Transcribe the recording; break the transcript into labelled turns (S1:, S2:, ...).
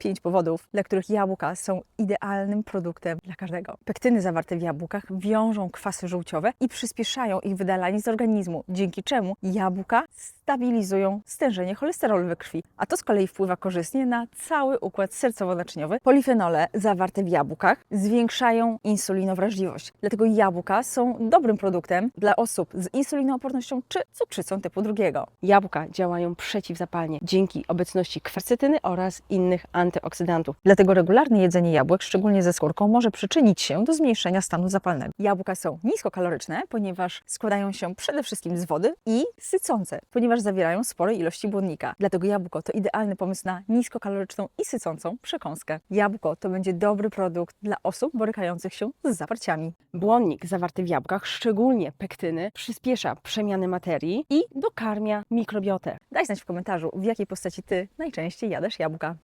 S1: pięć powodów, dla których jabłka są idealnym produktem dla każdego. Pektyny zawarte w jabłkach wiążą kwasy żółciowe i przyspieszają ich wydalanie z organizmu, dzięki czemu jabłka stabilizują stężenie cholesterolu we krwi, a to z kolei wpływa korzystnie na cały układ sercowo-naczyniowy. Polifenole zawarte w jabłkach zwiększają insulinowrażliwość, dlatego jabłka są dobrym produktem dla osób z insulinoopornością czy cukrzycą typu drugiego.
S2: Jabłka działają przeciwzapalnie dzięki obecności kwercetyny oraz innych antyoksydantów.
S1: Dlatego regularne jedzenie jabłek, szczególnie ze skórką, może przyczynić się do zmniejszenia stanu zapalnego. Jabłka są niskokaloryczne, ponieważ składają się przede wszystkim z wody i sycące, ponieważ zawierają spore ilości błonnika. Dlatego jabłko to idealny pomysł na niskokaloryczną i sycącą przekąskę. Jabłko to będzie dobry produkt dla osób borykających się z zaparciami.
S2: Błonnik zawarty w jabłkach, szczególnie pektyny, przyspiesza przemianę materii i dokarmia mikrobiotę.
S1: Daj znać w komentarzu, w jakiej postaci Ty najczęściej jadasz jabłka.